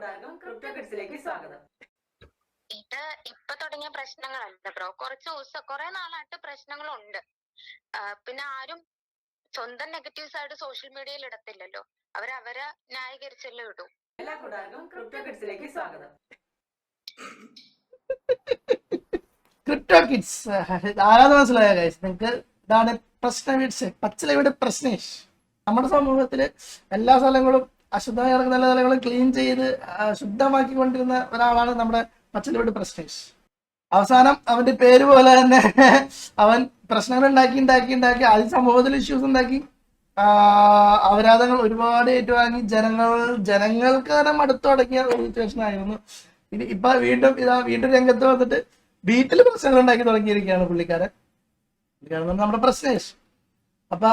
കൂടാകം crypto കിഡ്സിലേക്ക് സ്വാഗതം. ഇത് ഇപ്പൊ തുടങ്ങിയ പ്രശ്നങ്ങളല്ല ബ്രോ. കുറച്ച് ദിവസം കുറെ നാളായിട്ട് പ്രശ്നങ്ങളുണ്ട്. പിന്നെ ആരും സ്വന്തം നെഗറ്റീവ്സ് ആയിട്ട് സോഷ്യൽ മീഡിയയിൽ ഇടത്തില്ലല്ലോ. അവരവരെ ന്യായീകരിച്ചല്ലേ ഇടൂ. എല്ലാ ക്രിപ്റ്റോ കിഡ്സിലേക്ക് സ്വാഗതം. ക്രിപ്റ്റോ കിഡ്സ് ആരാധന മനസ്സിലായ ഗൈസ് നിങ്ങൾക്ക് ഇതാണ് പ്രശ്ന വീഡ്സ് പച്ചിലയുടെ പ്രശ്നേഷ് നമ്മുടെ സമൂഹത്തിൽ എല്ലാ സ്ഥലങ്ങളും അശുദ്ധമായി കിടക്കുന്ന എല്ലാ ക്ലീൻ ചെയ്ത് ശുദ്ധമാക്കി ശുദ്ധമാക്കിക്കൊണ്ടിരുന്ന ഒരാളാണ് നമ്മുടെ പച്ചിലയുടെ പ്രശ്നേഷ്. അവസാനം അവന്റെ പേര് പോലെ തന്നെ അവൻ പ്രശ്നങ്ങൾ ഉണ്ടാക്കി ഉണ്ടാക്കി ഉണ്ടാക്കി അതിൽ സമൂഹത്തിൽ ഇഷ്യൂസ് ഉണ്ടാക്കി. അപരാധങ്ങൾ ഒരുപാട് ഏറ്റുവാങ്ങി. ജനങ്ങൾ ജനങ്ങൾക്ക് തന്നെ മടുത്തു തുടങ്ങിയ ഒരു സിറ്റുവേഷൻ ആയിരുന്നു. ഇനി ഇപ്പൊ വീണ്ടും ഇതാ വീണ്ടും രംഗത്ത് വന്നിട്ട് വീട്ടിൽ പ്രശ്നങ്ങൾ ഉണ്ടാക്കി തുടങ്ങിയിരിക്കുകയാണ് പുള്ളിക്കാരൻ. പുള്ളിക്കാരൻ നമ്മുടെ പ്രശ്നേഷ്. അപ്പൊ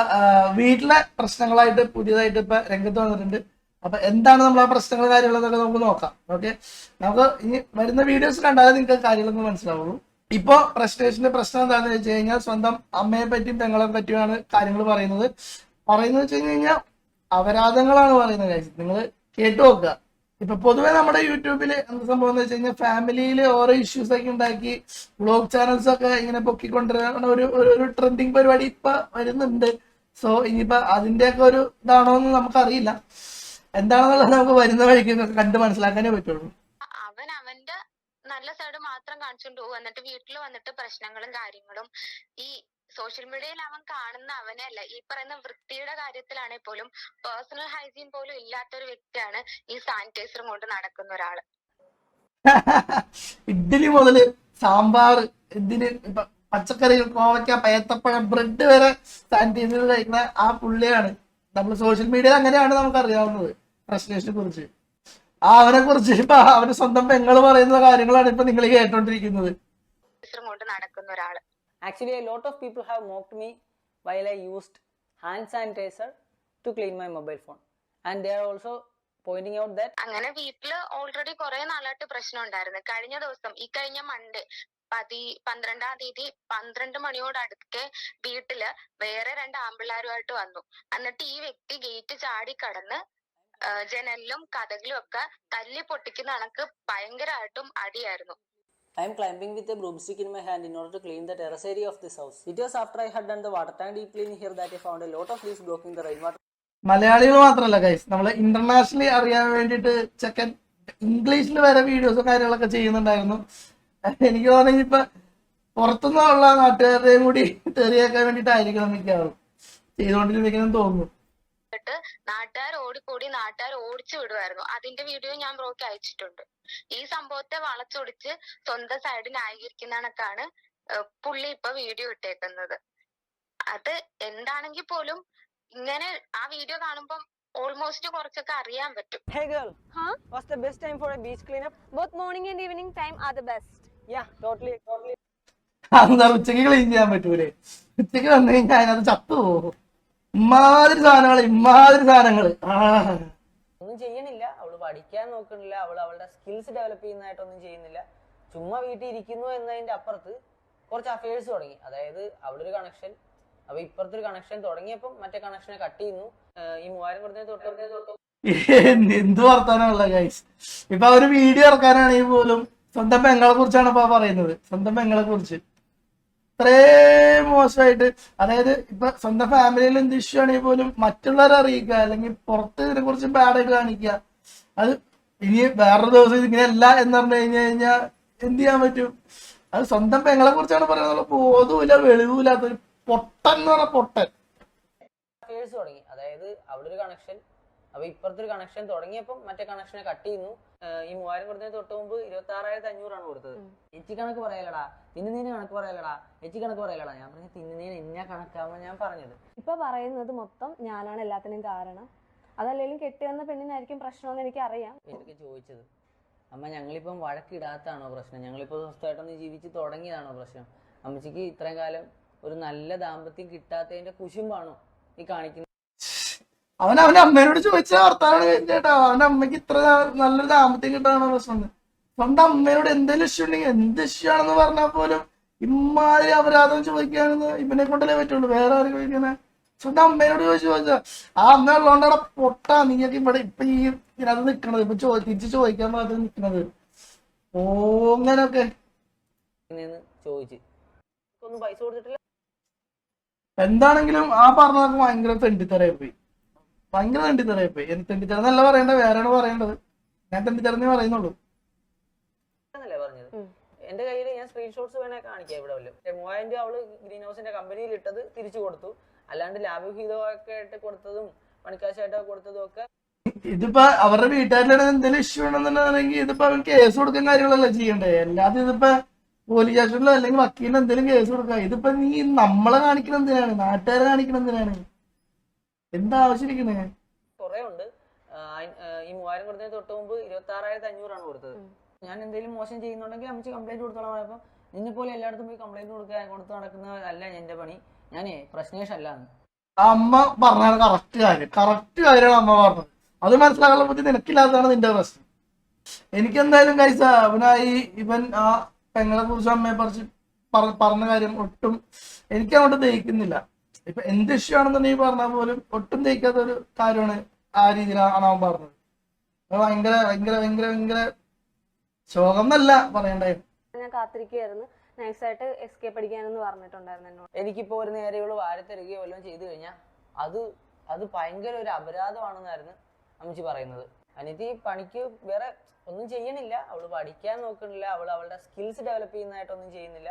വീട്ടിലെ പ്രശ്നങ്ങളായിട്ട് പുതിയതായിട്ട് ഇപ്പൊ രംഗത്ത് വന്നിട്ടുണ്ട്. അപ്പൊ എന്താണ് നമ്മൾ ആ പ്രശ്നങ്ങൾ കാര്യങ്ങളെന്നൊക്കെ നമുക്ക് നോക്കാം. ഓക്കെ നമുക്ക് ഇനി വരുന്ന വീഡിയോസ് കണ്ടാലേ നിങ്ങൾക്ക് കാര്യങ്ങളൊക്കെ മനസ്സിലാവുള്ളൂ. ഇപ്പോ പ്രസ്റ്റേഷന്റെ പ്രശ്നം എന്താണെന്ന് വെച്ച് കഴിഞ്ഞാൽ സ്വന്തം അമ്മയെ പറ്റിയും പെങ്ങളെ പറ്റിയുമാണ് കാര്യങ്ങൾ പറയുന്നത്. പറയുന്നത് വെച്ച് കഴിഞ്ഞാൽ അപരാധങ്ങളാണ് പറയുന്നത് കാര്യം നിങ്ങൾ കേട്ടു നോക്കുക. ഇപ്പൊ പൊതുവെ നമ്മുടെ യൂട്യൂബിൽ എന്ത് സംഭവം എന്ന് വെച്ച് കഴിഞ്ഞാൽ ഫാമിലിയിൽ ഓരോ ഇഷ്യൂസ് ഒക്കെ ഉണ്ടാക്കി വ്ളോഗ് ചാനൽസ് ഒക്കെ ഇങ്ങനെ പൊക്കിക്കൊണ്ടിരുന്ന ഒരു- ഒരു ട്രെൻഡിങ് പരിപാടി ഇപ്പൊ വരുന്നുണ്ട്. സോ ഇനിയിപ്പോ അതിന്റെയൊക്കെ ഒരു ഇതാണോ എന്ന് നമുക്കറിയില്ല. എന്താണെന്നുള്ളത് നമുക്ക് വരുന്ന വഴിക്ക് കണ്ട് മനസ്സിലാക്കാനേ പറ്റുള്ളൂ. അവൻ അവന്റെ നല്ല സൈഡ് മാത്രം കാണിച്ചുകൊണ്ട് പോകും എന്നിട്ട് വീട്ടിൽ വന്നിട്ട് പ്രശ്നങ്ങളും കാര്യങ്ങളും ഈ സോഷ്യൽ മീഡിയയിൽ അവൻ കാണുന്ന അവനല്ല ഈ പറയുന്ന വൃത്തിയുടെ കാര്യത്തിലാണെങ്കിൽ പോലും പേഴ്സണൽ ഹൈജീൻ പോലും ഇല്ലാത്ത ഒരു വ്യക്തിയാണ് ഈ സാനിറ്റൈസറും കൊണ്ട് നടക്കുന്ന ഒരാൾ. ഇഡ്ഡലി മുതൽ സാമ്പാർ ഇതിന് പച്ചക്കറി പച്ചക്കറികൾ കോവയ്ക്ക പയത്തപ്പഴം ബ്രെഡ് വരെ സാനിറ്റൈസർ കഴിക്കുന്ന ആ പുള്ളിയാണ്. നമ്മൾ സോഷ്യൽ മീഡിയയിൽ അങ്ങനെയാണ് നമുക്ക് അറിയാവുന്നത് പ്രശ്നേഷിനെ കുറിച്ച്. ആ അവനെ കുറിച്ച് ഇപ്പൊ അവന്റെ സ്വന്തം പെങ്ങൾ പറയുന്ന കാര്യങ്ങളാണ് ഇപ്പൊ നിങ്ങൾ കേട്ടോണ്ടിരിക്കുന്നത്. കൊണ്ട് നടക്കുന്ന ഒരാൾ. Actually a lot of people have mocked me while I used hand sanitiser to clean my mobile phone and they are also pointing out that അങ്ങനെ വീട്ടിൽ ഓൾറെഡി കുറെ നാളായിട്ട് പ്രശ്നം ഉണ്ടായിരുന്നു. കഴിഞ്ഞ ദിവസം ഈ കഴിഞ്ഞ മൺഡേ പതി പന്ത്രണ്ടാം തീയതി പന്ത്രണ്ട് മണിയോട് അടുക്കെ വീട്ടിൽ വേറെ രണ്ട് ആമ്പിള്ളാരുമായിട്ട് വന്നു. എന്നിട്ട് ഈ വ്യക്തി ഗേറ്റ് ചാടി കടന്ന് ജനലിലും കഥകളും ഒക്കെ തല്ലി പൊട്ടിക്കുന്ന കണക്ക് ഭയങ്കരമായിട്ടും അടിയായിരുന്നു. I am climbing with a broomstick my hand in order to clean the terrace area of of house it was after I had had done the water tank deep here here that I found a lot of leaves the rain water മലയാളികൾ മാത്രമല്ല guys നമ്മൾ internationally അറിയാൻ വേണ്ടിയിട്ട് ചെക്കൻ ഇംഗ്ലീഷിൽ വരെ വീഡിയോസും കാര്യങ്ങളൊക്കെ ചെയ്യുന്നുണ്ടായിരുന്നു. എനിക്ക് തോന്നുന്നു ഇപ്പൊ പുറത്തുനിന്നുള്ള നാട്ടുകാരുടെയും കൂടി തെറിയാക്കാൻ വേണ്ടിയിട്ടായിരിക്കണം മിക്കവാറും. ചെയ്തുകൊണ്ടിരിക്കുന്നത് തോന്നുന്നു. എന്നിട്ട് നാട്ടുകാർ ഓടിക്കൂടി നാട്ടുകാർ ഓടിച്ചു വിടുമായിരുന്നു അതിന്റെ വീഡിയോ ഞാൻ ബ്രോക്ക് അയച്ചിട്ടുണ്ട്. ഈ സംഭവത്തെ വളച്ചൊടിച്ച് സ്വന്തം സൈഡ് ന്യായീകരിക്കുന്ന കണക്കാണ് പുള്ളി ഇപ്പൊ വീഡിയോ ഇട്ടേക്കുന്നത്. അത് എന്താണെങ്കിൽ പോലും ഇങ്ങനെ ആ വീഡിയോ കാണുമ്പോൾ ഓൾമോസ്റ്റ് കുറച്ചൊക്കെ അറിയാൻ പറ്റും. Hey girl Huh? The best time for a beach clean up Both morning and evening time are the best. Yeah totally totally അന്ന് ഉച്ചയ്ക്ക് ക്ലീൻ ചെയ്യാൻ പറ്റൂലേ. ഉച്ചയ്ക്ക് വന്നു കഴിഞ്ഞാൽ അതിനകത്ത് ചത്തുപോകും. ഇമ്മാതിരി സാധനങ്ങൾ ഇമാതിരി സാധനങ്ങൾ ഒന്നും ചെയ്യണില്ല. അവൾ പഠിക്കാൻ നോക്കണില്ല അവൾ അവളുടെ സ്കിൽസ് ഡെവലപ്പ് ചെയ്യുന്നതായിട്ടൊന്നും ചെയ്യുന്നില്ല. ചുമ്മാ വീട്ടിൽ ഇരിക്കുന്നു എന്നതിന്റെ അപ്പുറത്ത് കുറച്ച് അഫയേഴ്സ് തുടങ്ങി. അതായത് അവിടെ ഒരു കണക്ഷൻ അപ്പൊ ഇപ്പുറത്തെ ഒരു കണക്ഷൻ തുടങ്ങിയപ്പം മറ്റേ കണക്ഷനെ കട്ട് ചെയ്യുന്നു. ഈ മൂവായിരം കൊടുത്തതിന് തൊട്ട് തൊട്ട് എന്ത് വർത്താനുള്ള ഗൈസ് ഇപ്പൊ അവർ വീഡിയോ ഇറക്കാനാണെങ്കിൽ പോലും സ്വന്തം പെങ്ങളെ കുറിച്ചാണ് ഇപ്പൊ പറയുന്നത്. സ്വന്തം പെങ്ങളെ കുറിച്ച്. ഇത്രയും മോശമായിട്ട്. അതായത് ഇപ്പൊ സ്വന്തം ഫാമിലിയിൽ എന്ത് ഇഷ്യൂ ആണെങ്കിൽ പോലും മറ്റുള്ളവരെ അറിയിക്കുക അല്ലെങ്കിൽ പുറത്ത് ഇതിനെ കുറിച്ച് ബാഡായിട്ട് കാണിക്കുക അത് ഇനി വേറൊരു ദിവസം ഇങ്ങനെയല്ല എന്ന് പറഞ്ഞു കഴിഞ്ഞു കഴിഞ്ഞാൽ എന്ത് ചെയ്യാൻ പറ്റും? അത് സ്വന്തം പെങ്ങളെ കുറിച്ചാണ് പറയുന്നത്. ബോധവുമില്ല വെളിവുമില്ലാത്ത ഒരു പൊട്ടൻ എന്ന് പറഞ്ഞ പൊട്ടൻ. അതായത് അവിടെ ഒരു കണക്ഷൻ അപ്പൊ ഇപ്പുറത്തെ ഒരു കണക്ഷൻ തുടങ്ങിയപ്പം മറ്റേ കണക്ഷനെ കട്ട് ചെയ്യുന്നു. ഈ മൂവായിരം കൊടുത്തതിന് തൊട്ട് മുമ്പ് ഇരുപത്തി ആറായിരത്തി അഞ്ഞൂറാണ് കൊടുത്തത്. എച്ചി കണക്ക് പറയലടാ. തിന്നുന്നതിന് കണക്ക് പറയലടാ. എച്ചി കണക്ക് പറയലടാ. ഞാൻ പറഞ്ഞു തിന്നുന്നതിന് എന്നെ കണക്കാവുന്ന ഞാൻ പറഞ്ഞത്. ഇപ്പൊ പറയുന്നത് മൊത്തം ഞാനാണ് എല്ലാത്തിനും കാരണം. അതല്ലെങ്കിലും കെട്ടി വന്ന പെണ്ണിനായിരിക്കും പ്രശ്നമെന്ന് എനിക്ക് അറിയാം എനിക്ക് ചോദിച്ചത്. അമ്മ ഞങ്ങളിപ്പം വഴക്കിടാത്താണോ പ്രശ്നം? ഞങ്ങളിപ്പോ സ്വസ്ഥമായിട്ടൊന്ന് ജീവിച്ച് തുടങ്ങിയതാണോ പ്രശ്നം? അമ്മച്ചിക്ക് ഇത്രയും കാലം ഒരു നല്ല ദാമ്പത്യം കിട്ടാത്തതിന്റെ കുശുമ്പാണോ ഈ കാണിക്കുന്നത്? അവൻ അവന്റെ അമ്മേനോട് ചോദിച്ച വർത്താനാണ് ചേട്ടാ അവന്റെ അമ്മയ്ക്ക് ഇത്ര നല്ലൊരു ദാമ്പത്യം കിട്ടാനാണ് പ്രശ്നം? അവന്റെ അമ്മേനോട് എന്തെങ്കിലും ഇഷ്യൂ ഉണ്ടെങ്കിൽ എന്ത് ഇഷ്യൂ ആണെന്ന് പറഞ്ഞാൽ പോലും ഇമ്മാതിരി അപരാധം ചോദിക്കാനെന്ന് ഇവനെ കൊണ്ടല്ലേ പറ്റുള്ളൂ. വേറെ ആരും ചോദിക്കാനെ? സ്വന്തം അമ്മേനോട് ചോദിച്ചു ചോദിച്ചാ ആ അമ്മ ഉള്ളതുകൊണ്ടാണ് പൊട്ടാ. നീയൊക്കെ ഇവിടെ ഇപ്പൊ ഈ ഇതിനകത്ത് നിക്കണത്. ഇപ്പൊ ചോ തിരിച്ച് ചോദിക്കാൻ മാത്രം നിക്കണത്. ഓ അങ്ങനൊക്കെ എന്ന് ചോദിച്ച്. ഒന്നും പൈസ കൊടുത്തിട്ടില്ല. എന്താണെങ്കിലും ആ പറഞ്ഞതൊക്കെ ഭയങ്കര തെണ്ടിത്തറയായി പോയി. ഭയങ്കര തെണ്ടിത്തറയായി ഇപ്പൊ? തെണ്ടിത്തറന്നല്ല പറയണ്ട വേറെയാണ് പറയേണ്ടത്. ഞാൻ തെണ്ടിത്തറന്നേ പറയുന്നുള്ളൂ. എന്റെ കയ്യിൽ ഞാൻ സ്ക്രീൻഷോട്ട്സ് വേണേ കാണിക്കാം ഇവിടെ വല്ലതും മൂവായിരം രൂപ അവൾ ഗ്രീൻ ഹൗസിന്റെ കമ്പനിയിൽ ഇട്ടത് തിരിച്ചു കൊടുത്തു. അല്ലാണ്ട് ലാഭവിഹിതമൊക്കെ ആയിട്ട് കൊടുത്തതും പണിക്കാശായിട്ട് കൊടുത്തതും ഒക്കെ. ഇതിപ്പോ അവരുടെ വീട്ടുകാരിലാണ് എന്തെങ്കിലും ഇഷ്യൂ ഉണ്ടെന്നുണ്ടെങ്കിൽ ഇതിപ്പോ അവൻ കേസ് കൊടുക്കാൻ കാര്യങ്ങളല്ല ചെയ്യണ്ടേ? അല്ലാതെ ഇതിപ്പോ പോലീസ് സ്റ്റേഷനിലോ അല്ലെങ്കിൽ വക്കീലിനോ എന്തെങ്കിലും കേസ് കൊടുക്കാം ഇതിപ്പോ നീ നമ്മളെ കാണിക്കണ എന്തിനാണ്? നാട്ടുകാരെ കാണിക്കണ എന്തിനാണ്? എന്താ ആവശ്യമിരിക്കണേ കുറെ ഉണ്ട്. ഈ മൂവായിരം കൊടുത്തതിന് തൊട്ട് മുമ്പ് ഇരുപത്തി ആറായിരത്തി അഞ്ഞൂറാണ് കൊടുത്തത്. ഞാൻ എന്തെങ്കിലും മോശം ചെയ്യുന്നുണ്ടെങ്കിൽ അമ്മച്ചി കംപ്ലൈന്റ് കൊടുത്തോളാം. പറഞ്ഞപ്പോ നിന്നെ പോലെ എല്ലായിടത്തും പോയി കംപ്ലൈന്റ് കൊടുക്കാൻ കൊടുത്തു നടക്കുന്ന അല്ല എന്റെ പണി. ഞാനേ പ്രശ്നേഷ് അല്ല അമ്മ പറഞ്ഞാണ് കറക്റ്റ് കാര്യം. കറക്റ്റ് കാര്യമാണ് അമ്മ പറഞ്ഞത്. അത് മനസ്സിലാക്കാനുള്ള ബുദ്ധി നിനക്കില്ലാത്തതാണ് നിന്റെ പ്രശ്നം. എനിക്ക് എന്തായാലും കൈസ അവനായി ഇവൻ ആ പെങ്ങളെ കുറിച്ച് അമ്മയെ പറിച്ച് പറ- പറഞ്ഞ കാര്യം ഒട്ടും എനിക്ക് അങ്ങോട്ട് ദഹിക്കുന്നില്ല. ഇപ്പൊ എന്ത് ഇഷ്യൂ ആണെന്നുണ്ടെങ്കിൽ പറഞ്ഞാൽ പോലും ഒട്ടും തേക്കാത്ത ഒരു കാര്യമാണ് ആ രീതിയിലാണ് അവൻ പറഞ്ഞത്. ഭയങ്കര ഭയങ്കര ഭയങ്കര ഭയങ്കര ശോകം എന്നല്ല പറയണ്ടായിരുന്നു ഞാൻ കാത്തിരിക്കുകയായിരുന്നു നൈസായിട്ട് എസ്കേപ്പ് അടിക്കാനെന്ന് പറഞ്ഞിട്ടുണ്ടായിരുന്നു എന്നോട്. എനിക്കിപ്പോ ഒരു നേരെയുള്ള വാരത്തിരികയോ വല്ലതും ചെയ്തു കഴിഞ്ഞാൽ അത് അത് ഭയങ്കര ഒരു അപരാധമാണെന്നായിരുന്നു അമ്മച്ചി പറയുന്നത്. അനിയത്തി പണിക്ക് വേറെ ഒന്നും ചെയ്യണില്ല. അവൾ പഠിക്കാൻ നോക്കണില്ല അവൾ അവളുടെ സ്കിൽസ് ഡെവലപ്പ് ചെയ്യുന്നതായിട്ടൊന്നും ചെയ്യുന്നില്ല.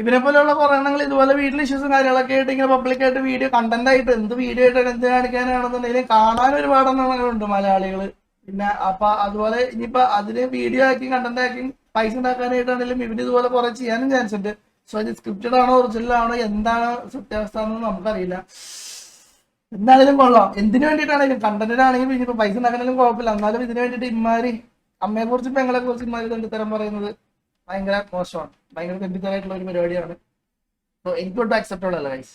ഇവനെ പോലെയുള്ള കുറെ എണ്ണങ്ങൾ ഇതുപോലെ വീട്ടിൽ ഇഷ്യൂസും കാര്യങ്ങളൊക്കെ ആയിട്ട് ഇങ്ങനെ പബ്ലിക് ആയിട്ട് വീഡിയോ കണ്ടന്റ് ആയിട്ട് എന്ത് വീഡിയോ ആയിട്ട് എന്ത് കാണിക്കാനാണെന്നുണ്ടെങ്കിലും കാണാൻ ഒരുപാട് എണ്ണങ്ങളുണ്ട് മലയാളികൾ പിന്നെ അപ്പൊ അതുപോലെ ഇനിയിപ്പോ അതിന് വീഡിയോ ആക്കി കണ്ടന്റ് ആക്കി പൈസ ഉണ്ടാക്കാനായിട്ടാണെങ്കിലും ഇവന് ഇതുപോലെ കുറെ ചെയ്യാനും ചാൻസ് ഉണ്ട്. സോ ഇത് സ്ക്രിപ്റ്റഡ് ആണോ ഒറിജിനൽ ആണോ എന്താണ് സത്യാവസ്ഥ നമുക്കറിയില്ല. എന്തായാലും കൊള്ളാം. എന്തിനു വേണ്ടിയിട്ടാണെങ്കിലും കണ്ടന്റിനാണെങ്കിലും ഇനിയിപ്പോ പൈസ ഉണ്ടാക്കാനും കുഴപ്പമില്ല. എന്നാലും ഇതിനു വേണ്ടിയിട്ട് ഇമാരി അമ്മയെ കുറിച്ച് പെങ്ങളെ കുറിച്ച് ഇമാരി തരം പറയുന്നത് ഭയങ്കര മോശമാണ്. ഭയങ്കര ഗംഭീരമായിട്ടുള്ള ഒരു പരിപാടിയാണ്. സോ എനിക്കൊട്ടും അക്സെപ്റ്റബിൾ അല്ല ഗൈസ്